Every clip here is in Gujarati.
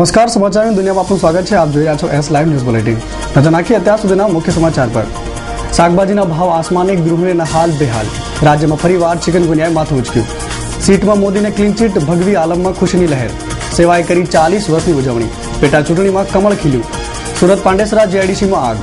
નમસ્કાર, સમાચારની દુનિયામાં આપનું સ્વાગત છે. આપ જોઈ રહ્યા છો એસ લાઈવ ન્યૂઝ બુલેટિન. નજર નાખી અત્યાર સુધીના મુખ્ય સમાચાર પર. શાકભાજીના ભાવ આસમાને ગૃહિણીના હાલ બેહાલ. રાજ્યમાં ફરીવાર ચિકનગુનિયાએ માથું ઉચક્યું. સીટમાં મોદીને ક્લીન ચીટ ભગવી આલમમાં ખુશીની લહેર. સેવાએ કરી ચાલીસ વર્ષની ઉજવણી. પેટા ચૂંટણીમાં કમળ ખીલ્યું. સુરત પાંડેસરા જેઆઈડીસીમાં આગ.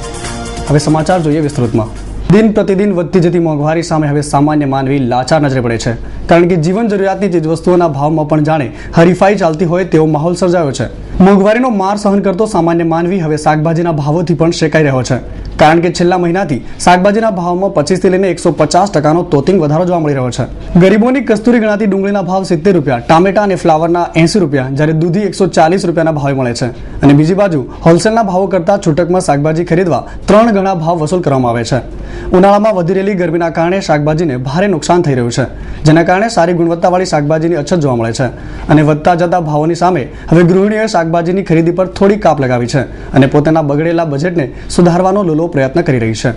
હવે સમાચાર જોઈએ વિસ્તૃતમાં. દિન પ્રતિદિન વધતી જતી મોંઘવારી સામે હવે સામાન્ય માનવી લાચાર નજરે પડે છે. કારણ કે જીવન જરૂરિયાતની ચીજવસ્તુઓના ભાવમાં પણ જાણે હરીફાઈ ચાલતી હોય તેવો માહોલ સર્જાયો છે. મોંઘવારીનો માર સહન કરતો સામાન્ય માનવી હવે શાકભાજીના ભાવોથી પણ શેકાઈ રહ્યો છે. કારણ કે છેલ્લા મહિનાથી શાકભાજીના ભાવમાં પચીસથી લઈને એકસો પચાસ ટકાનો તોતિંગ વધારો જોવા મળી રહ્યો છે. ગરીબોની કસ્તુરી ગણાતી ડુંગળીના ભાવ સિત્તેર રૂપિયા, ટામેટા અને ફ્લાવરના એંસી રૂપિયા, જ્યારે દૂધી એકસો ચાલીસ રૂપિયાના ભાવે મળે છે. અને બીજી બાજુ, હોલસેલના ભાવો કરતાં છૂટકમાં શાકભાજી ખરીદવા ત્રણ ગણા ભાવ વસૂલ કરવામાં આવે છે. ઉનાળામાં વધી રહેલી ગરમીના કારણે શાકભાજીને ભારે નુકસાન થઈ રહ્યું છે. જેના કારણે સારી ગુણવત્તાવાળી શાકભાજીની અછત જોવા મળે છે. અને વધતા જતા ભાવોની સામે હવે ગૃહિણીઓએ શાકભાજીની ખરીદી પર થોડી કાપ લગાવી છે અને પોતાના બગડેલા બજેટને સુધારવાનો લોલો પ્રયત્ન કરી રહી છે.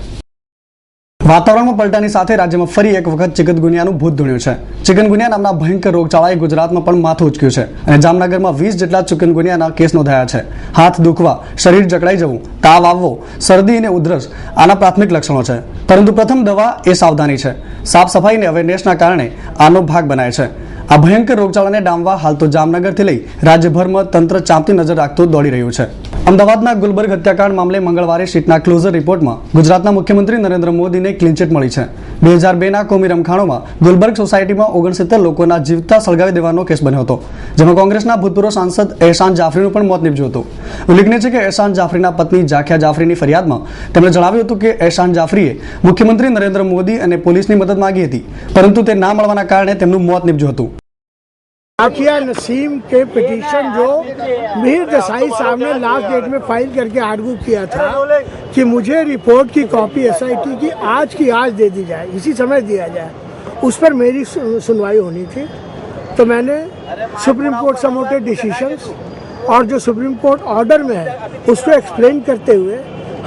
વાતાવરણમાં પલટાની સાથે રાજ્યમાં ફરી એક વખત ચિકનગુનિયાનું ભૂત ધૂણ્યું છે. ચિકનગુનિયા નામના ભયંકર રોગચાળાએ ગુજરાતમાં પણ માથું ઉચક્યું છે અને જામનગરમાં વીસ જેટલા ચિકનગુનિયાના કેસ નોંધાયા છે. હાથ દુખવા, શરીર જકડાઈ જવું, તાવ આવવો, શરદી અને ઉધરસ આના પ્રાથમિક લક્ષણો છે. પરંતુ પ્રથમ દવા એ સાવધાની છે. સાફ સફાઈ અને અવેરનેસના કારણે આનો ભાગ બનાય છે. આ ભયંકર રોગચાળાને ડામવા હાલ તો જામનગરથી લઈ રાજ્યભરમાં તંત્ર ચાંપતી નજર રાખતું દોડી રહ્યું છે. અમદાવાદના ગુલબર્ગ હત્યાકાંડ મામલે મંગળવારે શીટના ક્લોઝર રિપોર્ટમાં ગુજરાતના મુખ્યમંત્રી નરેન્દ્ર મોદીને ક્લીનચીટ મળી છે. બે હજાર બેના કોમી રમખાણોમાં ગુલબર્ગ સોસાયટીમાં ઓગણસિત્તેર લોકોના જીવતા સળગાવી દેવાનો કેસ બન્યો હતો, જેમાં કોંગ્રેસના ભૂતપૂર્વ સાંસદ એહસાન જાફરીનું પણ મોત નીપજ્યું હતું. ઉલ્લેખનીય છે કે એહસાન જાફરીના પત્ની જાખિયા જાફરીની ફરિયાદમાં તેમણે જણાવ્યું હતું કે એહસાન જાફરીએ મુખ્યમંત્રી નરેન્દ્ર મોદી અને પોલીસની મદદ માંગી હતી, પરંતુ તે ના મળવાના કારણે તેમનું મોત નીપજ્યું હતું. आखिया नसीम के पिटीशन जो मीर देसाई साहब ने लास्ट डेट में फ़ाइल करके आर्गू किया था कि मुझे रिपोर्ट की कॉपी एसआईटी की आज की आज दे दी जाए, इसी समय दिया जाए। उस पर मेरी सुनवाई होनी थी। तो मैंने सुप्रीम कोर्ट समोटेड डिसीशंस और जो सुप्रीम कोर्ट ऑर्डर में है उसको एक्सप्लेन करते हुए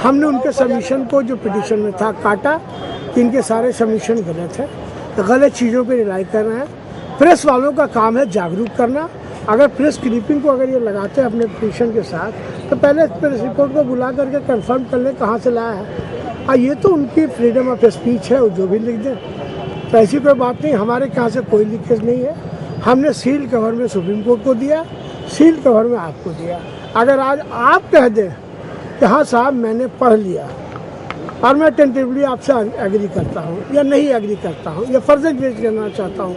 हमने उनके सबमिशन को, जो पिटीशन में था, काटा। कि इनके सारे सबमिशन गलत है। गलत चीज़ों पर रिलाई कर रहे हैं। प्रेस वालों का काम है जागरूक करना। अगर प्रेस क्लिपिंग को अगर ये लगाते हैं अपने पिटीशन के साथ तो पहले प्रेस रिपोर्ट को बुला करके कंफर्म कर लें कहाँ से लाया है। और ये तो उनकी फ्रीडम ऑफ़ स्पीच है, वो जो भी लिख दें। तो ऐसी कोई बात नहीं, हमारे कहाँ से कोई लीकेज नहीं है। हमने सील कवर में सुप्रीम कोर्ट को दिया सील कवर में आपको दिया। अगर आज आप कह दें कि हाँ साहब, मैंने पढ़ लिया, और मैं टेंटिवली आपसे एग्री करता हूँ या नहीं एग्री करता हूँ, या फर्जन पेश करना चाहता हूँ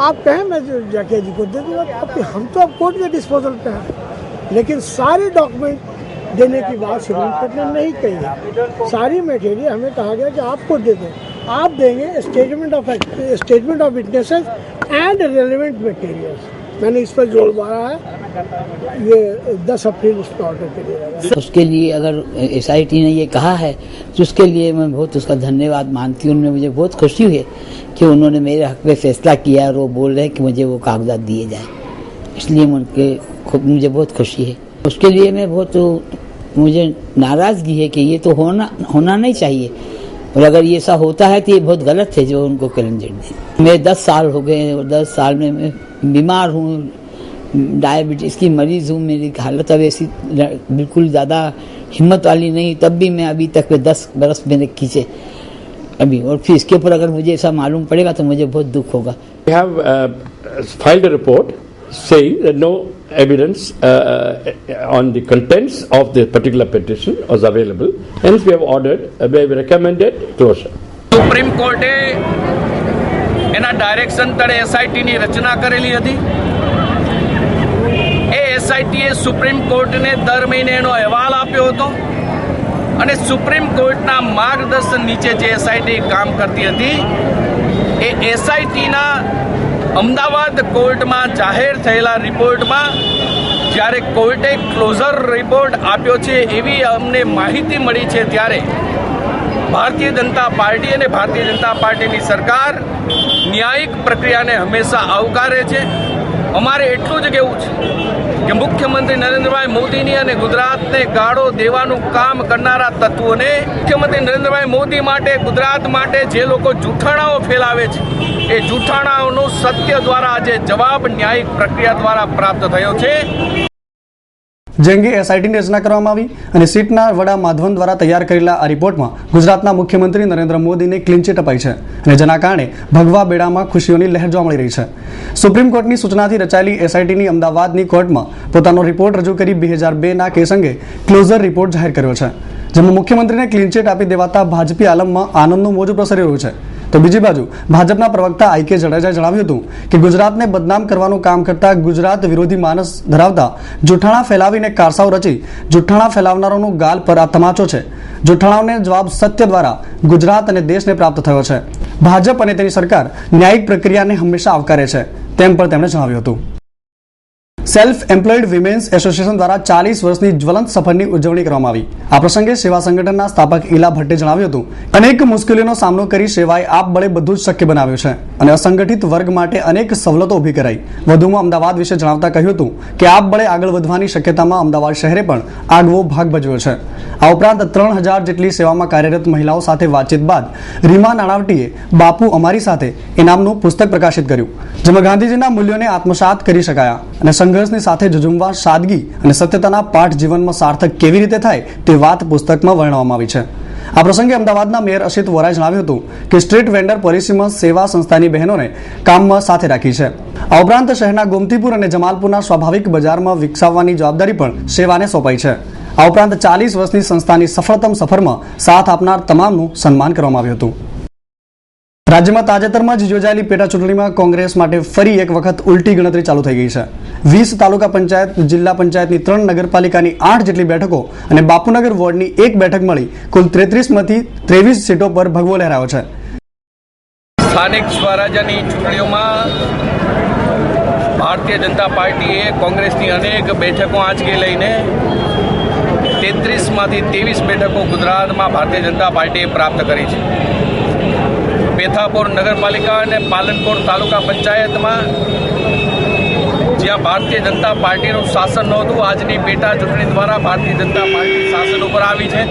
आप कहें, मैं जाके जी को दे दूँगा हम तो अब कोर्ट के डिस्पोजल पे हैं। लेकिन सारे डॉक्यूमेंट देने की बात सुप्रीम कोर्ट ने नहीं कही है। सारी मटेरियल हमें कहा गया कि आपको दे दें। आप देंगे statement of statement of witnesses and relevant materials मैंने इस पर ज़ोर मारा है। ये दस अप्रैल इस ऑर्डर के लिए। उसके लिए अगर एसआईटी ने ये कहा है तो उसके लिए मैं बहुत उसका धन्यवाद मानती हूँ। उनमें मुझे बहुत खुशी हुई कि उन्होंने मेरे हक में फैसला किया और वो बोल रहे हैं कि मुझे वो कागजात दिए जाए। इसलिए उनके खुद मुझे बहुत खुशी है। उसके लिए मैं बहुत मुझे नाराज़गी है कि ये तो होना होना नहीं चाहिए। और अगर ये ऐसा होता है तो ये बहुत गलत है जो उनको कैलेंडर दे। मैं दस साल हो गए और दस साल में मैं बीमार हूँ डायबिटीज़ की मरीज़ हूँ मेरी हालत अब ऐसी बिल्कुल ज़्यादा हिम्मत वाली नहीं तब भी मैं अभी तक दस बरस मैंने खींचे अभी और फिर इसके ऊपर अगर मुझे ऐसा मालूम पड़ेगा तो मुझे बहुत दुख होगा We have uh, filed a report saying that no evidence uh, on the contents of the particular petition was available. Hence, we have ordered, uh, we have recommended closure. Supreme Court એના ડાયરેક્શન તળે એસઆઈટીની રચના કરેલી હતી. એ એસઆઈટીએ સુપ્રીમ કોર્ટને દર મહિને એનો અહેવાલ આપ્યો હતો. અને સુપ્રીમ કોર્ટના માર્ગદર્શન નીચે જે એસઆઈટી કામ કરતી હતી, એ એસઆઈટીના અમદાવાદ કોર્ટમાં જાહેર થયેલા રિપોર્ટમાં જ્યારે કોર્ટે ક્લોઝર રિપોર્ટ આપ્યો છે એવી અમને માહિતી મળી છે ત્યારે ભારતીય જનતા પાર્ટી અને ભારતીય જનતા પાર્ટીની સરકાર ન્યાયિક પ્રક્રિયાને હંમેશા આવકારે છે. અમારે એટલું જ કહેવું છે કે મુખ્યમંત્રી નરેન્દ્રભાઈ મોદીની અને ગુજરાતને ગાળો દેવાનું કામ કરનારા તત્વોને મુખ્યમંત્રી નરેન્દ્રભાઈ મોદી માટે, ગુજરાત માટે જે લોકો જૂઠાણાઓ ફેલાવે છે, એ જૂઠાણાઓનો સત્ય દ્વારા આજે જવાબ ન્યાયિક પ્રક્રિયા દ્વારા પ્રાપ્ત થયો છે. જે અંગે એસઆઈટીની રચના કરવામાં આવી અને સીટના વડા માધવન દ્વારા તૈયાર કરેલા આ રિપોર્ટમાં ગુજરાતના મુખ્યમંત્રી નરેન્દ્ર મોદીને ક્લીનચીટ અપાઈ છે અને જેના કારણે ભગવા બેડામાં ખુશીઓની લહેર જોવા મળી રહી છે. સુપ્રીમ કોર્ટની સૂચનાથી રચાયેલી એસઆઈટીની અમદાવાદની કોર્ટમાં પોતાનો રિપોર્ટ રજૂ કરી બે હજાર બેના કેસ અંગે ક્લોઝર રિપોર્ટ જાહેર કર્યો છે. જેમાં મુખ્યમંત્રીને ક્લીનચીટ આપી દેવાતા ભાજપી આલમમાં આનંદનું મોજું પ્રસરી રહ્યું છે. તો બીજી બાજુ, ભાજપના પ્રવક્તા આઈ કે જાડેજાએ જણાવ્યું હતું કે ગુજરાતને બદનામ કરવાનું કામ કરતા ગુજરાત વિરોધી માનસ ધરાવતા જૂઠાણા ફેલાવીને કારસાઓ રચી જૂઠાણા ફેલાવનારોનું ગાલ પર આ તમાચો છે. જૂઠાણાઓને જવાબ સત્ય દ્વારા ગુજરાત અને દેશને પ્રાપ્ત થયો છે. ભાજપ અને તેની સરકાર ન્યાયિક પ્રક્રિયાને હંમેશા આવકારે છે, તેમ પણ તેમણે જણાવ્યું હતું. સેલ્ફ એમ્પ્લોયડ વિમેન્સ એસોસિએશન દ્વારા ચાલીસ વર્ષની જ્વલંત સફરની ઉજવણી કરવામાં આવી. આ પ્રસંગે સેવા સંગઠનના સ્થાપક ઇલા ભટ્ટે જણાવ્યું હતું, અનેક મુશ્કેલીઓનો સામનો કરી સેવાએ આપ બળે બધું જ શક્ય બનાવ્યું છે અને અસંગઠિત વર્ગ માટે અનેક સવલતો ઊભી કરાઈ. વધુમાં અમદાવાદ વિશે જણાવતા કહ્યું હતું કે, આપ બળે આગળ વધવાની શક્યતામાં અમદાવાદ શહેરે પણ આગવો ભાગ ભજવ્યો છે. આ ઉપરાંત ત્રણ હજાર જેટલી સેવામાં કાર્યરત મહિલાઓ સાથે વાતચીત બાદ રીમા નાણાવટીએ બાપુ અમારી સાથે ઇનામનું પુસ્તક પ્રકાશિત કર્યું, જેમાં ગાંધીજીના મૂલ્યોને આત્મસાત કરી શકાયા. અને સંઘર્ષની સાથે જજુમવા સાદગી અને સત્યતાના પાઠ જીવનમાં સાર્થક કેવી રીતે થાય તે વાત પુસ્તકમાં વર્ણવવામાં આવી છે. આ પ્રસંગે અમદાવાદના મેયર અશિત વોરાએ જણાવ્યું હતું કે સ્ટ્રીટ વેન્ડર પોલિસીમાં સેવા સંસ્થાની બહેનોને કામમાં સાથે રાખી છે. આ ઉપરાંત શહેરના ગોમતીપુર અને જમાલપુરના સ્વાભાવિક બજારમાં વિકસાવવાની જવાબદારી પણ સેવાને સોંપાઈ છે. આ ઉપરાંત ચાલીસ વર્ષની સંસ્થાની સફળતમ સફરમાં સાથ આપનાર તમામનું સન્માન કરવામાં આવ્યું હતું. રાજ્યમાં તાજેતરમાં જ યોજાયેલી પેટા ચૂંટણીમાં કોંગ્રેસ માટે ફરી એક વખત ઉલટી ગણતરી ચાલુ થઈ ગઈ છે. વીસ તાલુકા પંચાયત, જિલ્લા પંચાયતની ત્રણ નગરપાલિકાની આઠ જેટલી બેઠકો અને બાપુનગર વોર્ડની એક બેઠક મળી. કુલ ત્રેત્રીસમાંથી ત્રેવીસ સીટો પર ભગવો લહેરાયો છે. સ્થાનિક સ્વરાજ્યની ચૂંટણીઓમાં ભારતીય જનતા પાર્ટીએ કોંગ્રેસની અનેક બેઠકો આંચકી લઈને તેત્રીસમાંથી ત્રેવીસ બેઠકો ગુજરાતમાં ભારતીય જનતા પાર્ટીએ પ્રાપ્ત કરી છે. પેથાપુર નગરપાલિકા અને પાલનપુર તાલુકા પંચાયતમાં જ્યાં ભારતીય જનતા પાર્ટીનું શાસન નહોતું, આજની પેટા ચૂંટણી દ્વારા ભારતીય જનતા પાર્ટી શાસન ઉપર આવી છે.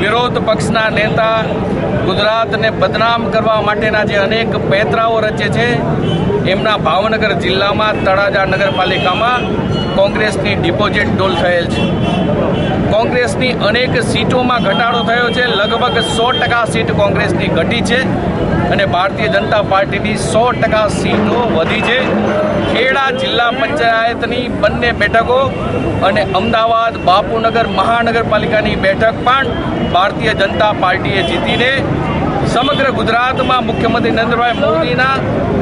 વિરોધ પક્ષના નેતા ગુજરાતને બદનામ કરવા માટેના જે અનેક પેતરાઓ રચે છે, એમના ભાવનગર જિલ્લામાં, તળાજા નગરપાલિકામાં કોંગ્રેસની ડિપોઝિટ ડોલ થયેલ છે. કોંગ્રેસની અનેક સીટોમાં ઘટાડો થયો છે. લગભગ સો ટકા સીટ કોંગ્રેસની ઘટી છે અને ભારતીય જનતા પાર્ટીની સો ટકા સીટો વધી છે. ખેડા જિલ્લા પંચાયતની બંને બેઠકો અને અમદાવાદ બાપુનગર મહાનગરપાલિકાની બેઠક પણ ભારતીય જનતા પાર્ટીએ જીતીને સમગ્ર ગુજરાતમાં મુખ્યમંત્રી નરેન્દ્રભાઈ મોદીના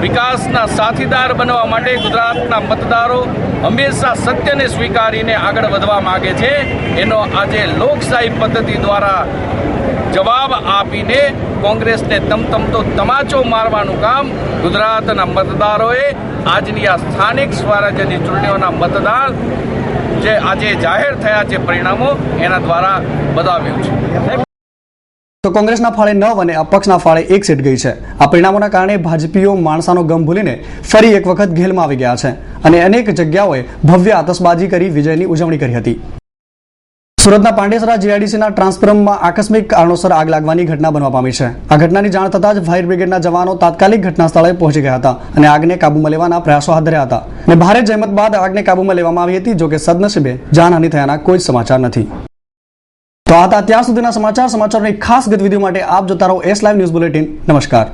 વિકાસના સાથીદાર બનવા માટે ગુજરાતના મતદારો હંમેશા સત્યને સ્વીકારીને આગળ વધવા માગે છે. એનો આજે લોકશાહી પદ્ધતિ દ્વારા જવાબ આપીને કોંગ્રેસને તમતમતો તમાચો મારવાનું કામ ગુજરાતના મતદારોએ આજની આ સ્થાનિક સ્વરાજ્યની ચૂંટણીઓના મતદાન જે આજે જાહેર થયા છે પરિણામો એના દ્વારા બતાવ્યું છે. તો કોંગ્રેસના ફાળે નવ અને અપક્ષના ફાળે એક સીટ ગઈ છે. આ પરિણામોના કારણે ભાજપીઓ માણસાનો ગમ ભૂલીને ફરી એક વખત ઘેલમાં આવી ગયા છે અને અનેક જગ્યાઓએ ભવ્ય આતશબાજી કરી વિજયની ઉજવણી કરી હતી. સુરતના પાંડેસરા જીઆઈડીસીના ટ્રાન્સફોર્મમાં આકસ્મિક કારણોસર આગ લાગવાની ઘટના બનવા પામી છે. આ ઘટનાની જાણ થતાં જ ફાયર બ્રિગેડના જવાનો તાત્કાલિક ઘટના સ્થળે પહોંચી ગયા હતા અને આગને કાબૂમાં લેવાના પ્રયાસો હાથ ધર્યા હતા. અને ભારે જહેમત બાદ આગને કાબૂમાં લેવામાં આવી હતી, જોકે સદનસીબે જાનહાનિ થયાના કોઈ સમાચાર નથી. તો આ હતા ત્યાં સુધીના સમાચાર. સમાચારની ખાસ ગતિવિધિઓ માટે આપ જોતા રહો એસ લાઈવ ન્યૂઝ બુલેટિન નમસ્કાર.